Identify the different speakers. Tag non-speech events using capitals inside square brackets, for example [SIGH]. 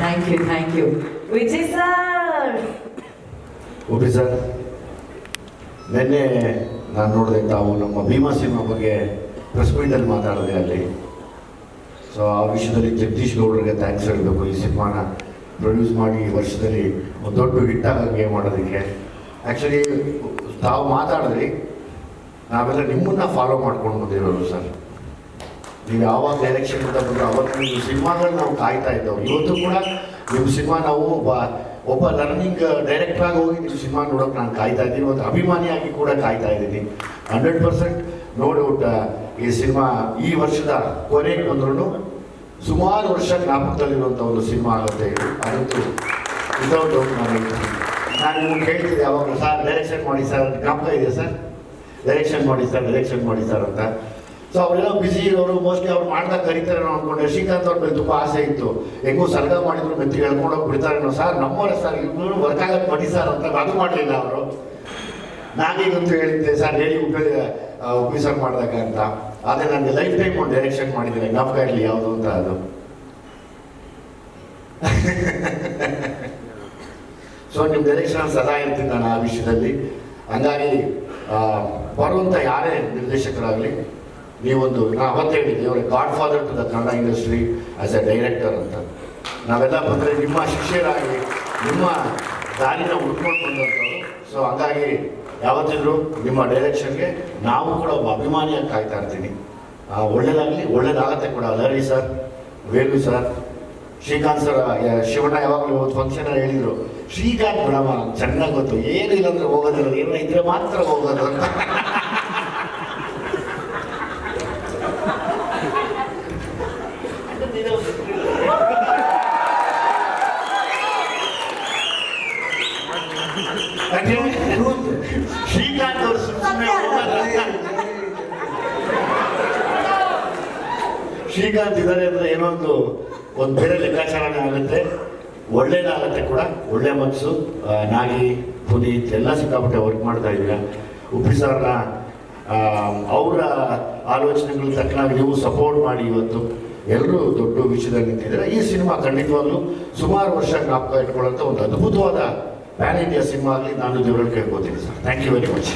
Speaker 1: Thank you thank you Vijay sir
Speaker 2: okay sir ನಿನ್ನೆ ನಾನು ನೋಡಿದೆ ತಾವು ನಮ್ಮ ಭೀಮಾ ಸಿನಿಮಾ ಬಗ್ಗೆ ಪ್ರೆಸ್ ಮೀಟಲ್ಲಿ ಮಾತಾಡಿದೆ ಅಲ್ಲಿ. ಸೊ ಆ ವಿಷಯದಲ್ಲಿ ಜಗದೀಶ್ ಗೌಡರಿಗೆ ಥ್ಯಾಂಕ್ಸ್ ಹೇಳಬೇಕು. ಈ ಸಿನಿಮಾನ ಪ್ರೊಡ್ಯೂಸ್ ಮಾಡಿ ಈ ವರ್ಷದಲ್ಲಿ ಒಂದು ದೊಡ್ಡ ಹಿಟ್ ಆಗಂಗೆ ಮಾಡೋದಕ್ಕೆ. ಆ್ಯಕ್ಚುಲಿ ತಾವು ಮಾತಾಡಿದ್ರಿ, ನಾವೆಲ್ಲ ನಿಮ್ಮನ್ನ ಫಾಲೋ ಮಾಡ್ಕೊಂಡು ಬಂದಿರೋರು ಸರ್. ನೀವು ಯಾವಾಗ ಎಲೆಕ್ಷನ್ ಅಂತ ಬಂದ್ರೆ ಅವತ್ತು ನೀವು ಸಿನಿಮಾಗಳು ನಾವು ಕಾಯ್ತಾ ಇದ್ದವು ಇವತ್ತು ಕೂಡ ನಿಮ್ಮ ಸಿನಿಮಾ ನಾವು ಒಬ್ಬ ಲರ್ನಿಂಗ್ ಡೈರೆಕ್ಟರ್ ಆಗಿ ಹೋಗಿ ನಿಮ್ಮ ಸಿನಿಮಾ ನೋಡೋಕೆ ನಾನು ಕಾಯ್ತಾ ಇದ್ದೀನಿ. ಒಂದು ಅಭಿಮಾನಿಯಾಗಿ ಕೂಡ ಕಾಯ್ತಾ ಇದ್ದೀನಿ. ಹಂಡ್ರೆಡ್ ಪರ್ಸೆಂಟ್ ನೋ ಡೌಟ್ ಈ ಸಿನಿಮಾ ಈ ವರ್ಷದ ಕೊನೆಗೆ ಬಂದ್ರು ಸುಮಾರು ವರ್ಷ ಜ್ಞಾಪಕದಲ್ಲಿರುವಂಥ ಒಂದು ಸಿನಿಮಾ ಆಗುತ್ತೆ ಅದಂತೂ ವಿತೌಟ್ ಡೌಟ್ ನಾನು. ನಾನು ನಿಮ್ಗೆ ಕೇಳ್ತಿದ್ದೆ ಯಾವಾಗ ಸರ್ ಡೈರೆಕ್ಷನ್ ಮಾಡಿ ಸರ್. ಜ್ಞಾಪಕ ಇದೆ ಸರ್? ಡೈರೆಕ್ಷನ್ ಮಾಡಿ ಸರ್ ಡೈರೆಕ್ಷನ್ ಮಾಡಿ ಸರ್ ಅಂತ. ಸೊ ಅವರೆಲ್ಲ ಬಿಸಿ ಇರೋರು ಮೋಸ್ಟ್ಲಿ ಅವ್ರು ಮಾಡ್ದಾಗ ಕರೀತಾರೆ ನಾವು ಅನ್ಕೊಂಡೆ ಶ್ರೀಕಾಂತ್ ಅವ್ರ ಮೇಲೆ ತುಂಬ ಆಸೆ ಇತ್ತು. ಹೆಂಗೋ ಸರ್ಗ ಮಾಡಿದ್ರು ಮೆತ್ತಿ ಹೇಳ್ಕೊಂಡೋಗಿ ಬಿಡ್ತಾರೇನೋ ಸರ್ ನಮ್ಮವರ ಸರ್. ಇನ್ನೂ ವರ್ಕ್ ಆಗಕ್ಕೆ ಬನ್ನಿ ಸರ್ ಅಂತ ಅದು ಮಾಡಲಿಲ್ಲ ಅವರು. ನಾನೀಗಂತೂ ಹೇಳಿದ್ದೆ, ಸರ್, ಹೇಳಿ ಉಪಯೋಗ ಉಪಯೋಗ ಮಾಡಿದಾಗ ಅಂತ. ಆದರೆ ನನಗೆ ಲೈಫ್ ಟೈಮ್ ಒಂದು ಡೈರೆಕ್ಷನ್ ಮಾಡಿದ್ದೀನಿ ಜ್ಞಾಪಕ ಇರಲಿ ಯಾವುದು ಅಂತ ಅದು. ಸೊ ನಿಮ್ಮ ಡೈರೆಕ್ಷನ್ ಸದಾ ಇರ್ತೀನಿ ನಾನು ಆ ವಿಷಯದಲ್ಲಿ. ಹಂಗಾಗಿ ಬರುವಂಥ ಯಾರೇ ನಿರ್ದೇಶಕರಾಗಲಿ ನೀವೊಂದು ನಾ ಅವತ್ತು ಹೇಳಿದ್ದೆ ಇವರೇ godfather to the Kannada industry as a director ಅಂತ. ನಾವೆಲ್ಲ ಬಂದರೆ ನಿಮ್ಮ ಶಿಷ್ಯರಾಗಿ, ನಿಮ್ಮ ದಾರಿನ ಉಟ್ಕೊಂಡು ಬಂದಂಥವ್ರು ಸೊ ಹಂಗಾಗಿ ಯಾವತ್ತಿದ್ರು ನಿಮ್ಮ ಡೈರೆಕ್ಷನ್ಗೆ ನಾವು ಕೂಡ ಒಬ್ಬ ಅಭಿಮಾನಿಯಾಗಿ ಕಾಯ್ತಾ ಇರ್ತೀನಿ. ಒಳ್ಳೇದಾಗಲಿ, ಒಳ್ಳೇದಾಗತ್ತೆ ಕೂಡ. ಲರಿ sir Velu sir, Srikanth sir Shivanna ಯಾವಾಗಲೂ ಒಂದು ಫಂಕ್ಷನ್ ಹೇಳಿದರು, ಶ್ರೀಕಾಂತ್ ಬಿಡಮ್ಮ ಚೆನ್ನಾಗಿ ಗೊತ್ತು. ಏನು ಇಲ್ಲಂದ್ರೆ ಹೋಗೋದಿಲ್ಲ. ಏನೋ ಇದ್ರೆ ಮಾತ್ರ ಹೋಗೋದು ಅಂತ. [LAUGHS] ಶ್ರೀಕಾಂತ್ ಅವರು ಇದ್ದಾರೆ ಅಂದ್ರೆ ಏನೋ ಒಂದು ಬೇರೆ ಲೆಕ್ಕಾಚಾರನೇ ಆಗುತ್ತೆ. ಒಳ್ಳೇದಾಗತ್ತೆ ಕೂಡ. ಒಳ್ಳೆ ಮನಸ್ಸು. ನಾಗಿ ಪುನೀತ್ ಎಲ್ಲ ಸಿಕ್ಕಾಪಟ್ಟೆ ವರ್ಕ್ ಮಾಡ್ತಾ ಇದ್ದೀರಾ. ಉಪ್ಪಿ ಸರ್ನ ಅವರ ಆಲೋಚನೆಗಳು ತಕ್ಕನಾಗಿ ನೀವು ಸಪೋರ್ಟ್ ಮಾಡಿ ಇವತ್ತು. ಎಲ್ಲರೂ ದೊಡ್ಡ ವಿಷಯದಲ್ಲಿ ನಿಂತಿದ್ದಾರೆ. ಈ ಸಿನಿಮಾ ಖಂಡಿತವಾಗ್ಲೂ ಸುಮಾರು ವರ್ಷ ಜ್ಞಾಪಕ ಇಟ್ಕೊಳ್ಳೋಂಥ ಒಂದು ಅದ್ಭುತವಾದ ಪ್ಯಾನ್ ಇಂಡಿಯಾ ಸಿನಿಮಾ ಆಗಲಿ ನಾನು ದೇವರಲ್ಲಿ ಕೇಳ್ಕೊತೀನಿ sir. Thank you very much